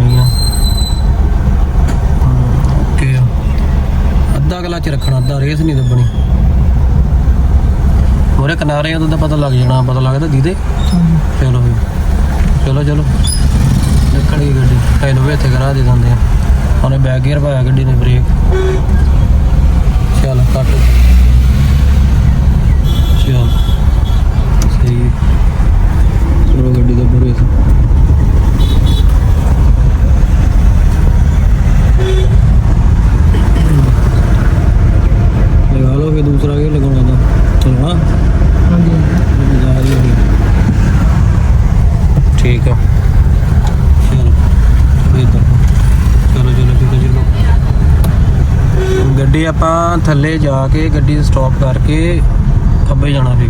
ਪਾਣੀ ਆ। ਓਕੇ। ਅੱਧਾ ਗਲਾਚ ਰੱਖਣਾ, ਅੱਧਾ ਰੇਸ ਨਹੀਂ ਦੱਬਣੀ। ਹੋਰੇ ਕਿਨਾਰੇ ਉਹਦਾ ਪਤਾ ਲੱਗ ਜਾਣਾ, ਪਤਾ ਲੱਗਦਾ ਜਿਹਦੇ ਚਲੋ ਚਲੋ ਚਲੋ। ਨਿਕਲ ਗੱਡੀ। ਤੈਨੂੰ ਵੀ ਇੱਥੇ ਕਰਾ ਦੇ ਦਿੰਦੇ ਆ। ਉਹਨੇ ਬੈਕ ਗੇਅਰ ਪਾਇਆ ਗੱਡੀ ਨੇ ਬ੍ਰੇਕ। ਚੱਲ, ਕੱਟ। ਗੱਡੀ ਆਪਾਂ ਥੱਲੇ ਜਾ ਕੇ ਗੱਡੀ ਸਟਾਪ ਕਰਕੇ ਖੱਬੇ ਜਾਣਾ ਫਿਰ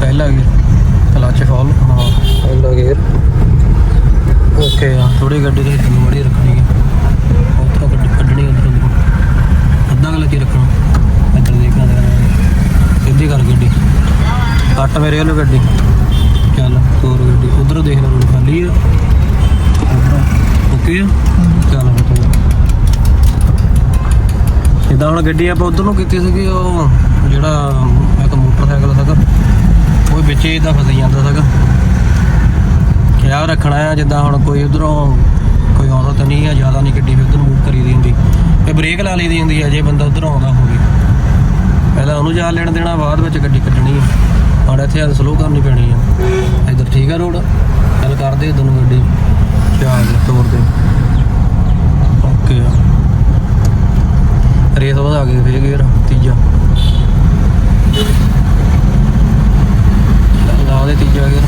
ਪਹਿਲਾ ਗੇਅਰ ਕਲਚ ਫਾਲ ਹਾਂ ਪਹਿਲਾ ਗੇਅਰ ਓਕੇ ਆ ਥੋੜੀ ਗੱਡੀ ਦੇ ਹਿੱਟ ਮੜੀ ਰੱਖਣੀ ਹੈ। ਉੱਥੋਂ ਗੱਡੀ ਕੱਢਣੀ ਉਧਰ ਉਧਰ ਅੱਧਾ ਕਲਚ ਰੱਖਣਾ। ਇੱਧਰ ਦੇਖਣਾ ਸਿੱਧੀ ਕਰ ਗੱਡੀ। ਕੱਟ ਮੇਰੇ ਵੱਲ ਗੱਡੀ। ਚੱਲ ਤੋਰ ਗੱਡੀ। ਉਧਰ ਦੇਖ ਲੈ ਰੋਡ ਖਾਲੀ ਆ। ਓਕੇ ਆ। ਚੱਲ ਫਿਰ ਤੋਰ ਹੁਣ ਗੱਡੀ ਆਪਾਂ ਉਧਰ ਨੂੰ ਕੀਤੀ ਸੀਗੀ, ਉਹ ਜਿਹੜਾ ਇੱਕ ਮੋਟਰਸਾਈਕਲ ਸੀਗਾ, ਉਹ ਵਿੱਚ ਇਦਾਂ ਫਸ ਜਾਂਦਾ ਸੀਗਾ। ਖਿਆਲ ਰੱਖਣਾ ਆ, ਜਿੱਦਾਂ ਹੁਣ ਕੋਈ ਉਧਰੋਂ ਕੋਈ ਆਉਂਦਾ ਤਾਂ ਨਹੀਂ ਆ, ਜ਼ਿਆਦਾ ਨਹੀਂ ਗੱਡੀ ਫਿਰ ਉਧਰ ਮੂਵ ਕਰੀ ਦੀ ਹੁੰਦੀ। ਤੇ ਬ੍ਰੇਕ ਲਾ ਲਈ ਦੀ ਹੁੰਦੀ ਆ, ਜੇ ਬੰਦਾ ਉਧਰੋਂ ਆਉਂਦਾ ਹੋਵੇ। ਪਹਿਲਾਂ ਉਹਨੂੰ ਜਾ ਲੈਣ ਦੇਣਾ, ਬਾਅਦ ਵਿੱਚ ਗੱਡੀ ਕੱਢਣੀ ਆ। ਹੁਣ ਇੱਥੇ ਸਲੋ ਕਰਨੀ ਪੈਣੀ ਆ। ਇੱਧਰ ਠੀਕ ਆ ਰੋਡ ਚੱਲ ਕਰਦੇ ਦੋਨੋਂ ਗੱਡੀ। ਚਾਲ ਤੋਰ ਦੇ। ਓਕੇ ਆ। ਰੇਸ ਵਧਾ ਕੇ ਫੇਰ ਗੇਰ ਤੀਜਾ। ਲਾ ਦੇ ਤੀਜਾ ਗੇਰ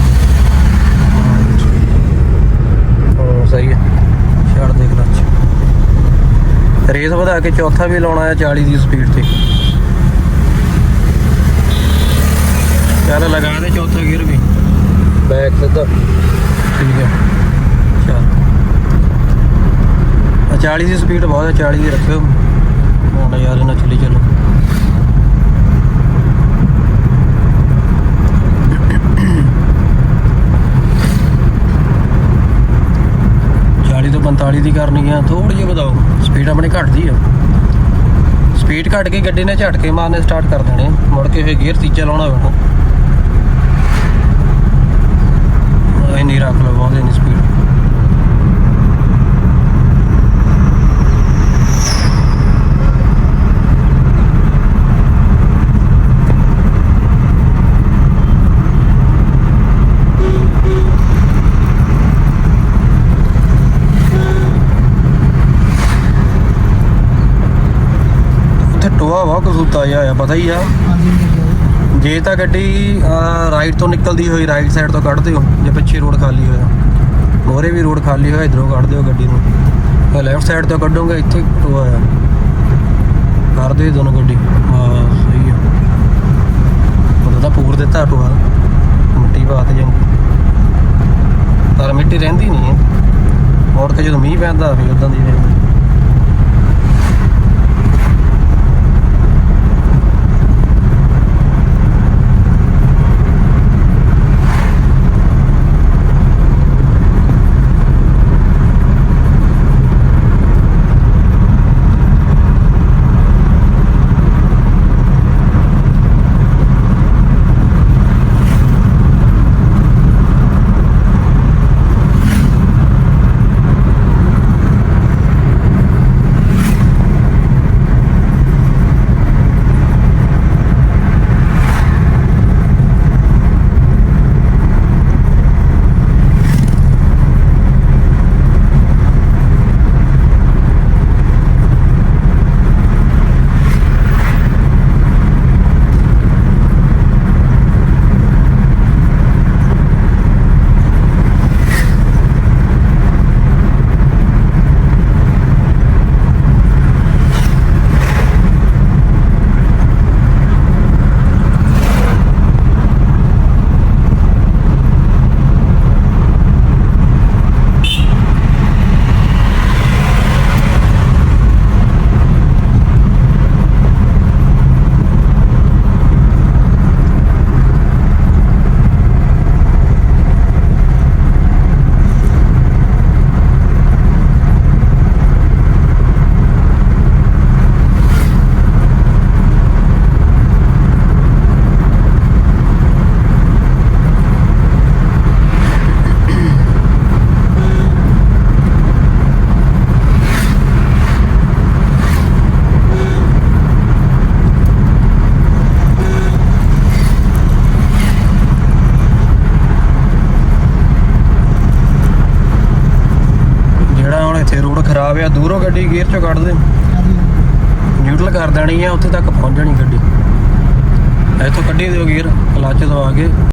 ਹਾਂ ਸਹੀ ਹੈ ਛੱਡ ਦੇ ਕਲੱਚ ਰੇਸ ਵਧਾ ਕੇ ਚੌਥਾ ਵੀ ਲਾਉਣਾ ਹੈ 40 ਦੀ ਸਪੀਡ ਤੇ। ਚੱਲ ਲਗਾ ਦੇ ਚੌਥਾ ਗੇਅਰ ਵੀ। ਬੈਕ ਸਿੱਧਾ। ਠੀਕ ਹੈ ਚੱਲ 40 ਦੀ ਸਪੀਡ ਬਹੁਤ ਹੈ 40 ਦੀ ਰੱਖਿਓ। ਹੁਣ ਯਾਰ ਇਹਨਾਂ ਚੱਲੀ ਚੱਲੋ। ਚਾਲੀ ਤੋਂ 45 ਦੀ ਕਰਨੀ ਆ ਥੋੜੀ ਜਿਹੀ ਵਧਾਓ। ਸਪੀਡ ਆਪਣੀ ਘਟਦੀ ਆ। ਸਪੀਡ ਘਟ ਕੇ ਗੱਡੀ ਨੇ ਝਟਕੇ ਮਾਰਨੇ ਸਟਾਰਟ ਕਰ ਦੇਣੇ। ਮੁੜ ਕੇ ਫੇਰ ਗੇਅਰ ਤੀਜਾ ਲਾਉਣਾ ਪੈਣਾ। ਇਹ ਨਹੀਂ ਰੱਖ ਲਓ ਬਹੁਤ ਨਹੀਂ ਸਪੀਡ ਉੱਥੇ ਟੋਆ ਵਾ ਕਸੂਤਾ ਜਿਹਾ ਆ, ਪਤਾ ਹੀ ਆ। ਜੇ ਤਾਂ ਗੱਡੀ ਰਾਈਟ ਤੋਂ ਨਿਕਲਦੀ ਹੋਈ ਰਾਈਟ ਸਾਈਡ ਤੋਂ ਕੱਢ ਦਿਓ, ਜੇ ਪਿੱਛੇ ਰੋਡ ਖਾਲੀ ਹੋਇਆ। ਮੋਰੇ ਵੀ ਰੋਡ ਖਾਲੀ ਹੋਇਆ, ਇਧਰੋਂ ਕੱਢ ਦਿਓ ਗੱਡੀ ਨੂੰ। ਤੇ ਲੈਫਟ ਸਾਈਡ ਤੋਂ ਕੱਢੋਗੇ, ਇੱਥੇ ਟੋਆ ਆ ਕਰ ਦਿਓ ਦੋਨੋਂ ਗੱਡੀ। ਹਾਂ, ਸਹੀ ਆ। ਉਹਦਾ ਤਾਂ ਪੂਰ ਦਿੱਤਾ ਟੋਆ ਮਿੱਟੀ ਪਾ ਤੇ ਜਾਂਦੀ ਪਰ ਮਿੱਟੀ ਰਹਿੰਦੀ ਨਹੀਂ ਹੈ। ਮੋੜ ਕੇ ਜਦੋਂ ਮੀਂਹ ਪੈਂਦਾ, ਫਿਰ ਉਦਾਂ ਦੀ ਰਹਿੰਦੀ। ਰੋਡ ਖਰਾਬ ਆ, ਦੂਰੋਂ ਗੱਡੀ ਗੇਅਰ ਚੋਂ ਕੱਢ ਦੇ। ਹਾਂਜੀ ਨਿਊਟਰਲ ਕਰ ਦੇਣੀ ਆ, ਉੱਥੇ ਤੱਕ ਪਹੁੰਚ ਜਾਣੀ ਗੱਡੀ। ਇੱਥੋਂ ਕੱਢੀ ਦਿਓ ਗੇਅਰ ਕਲੱਚ ਦਵਾ ਕੇ।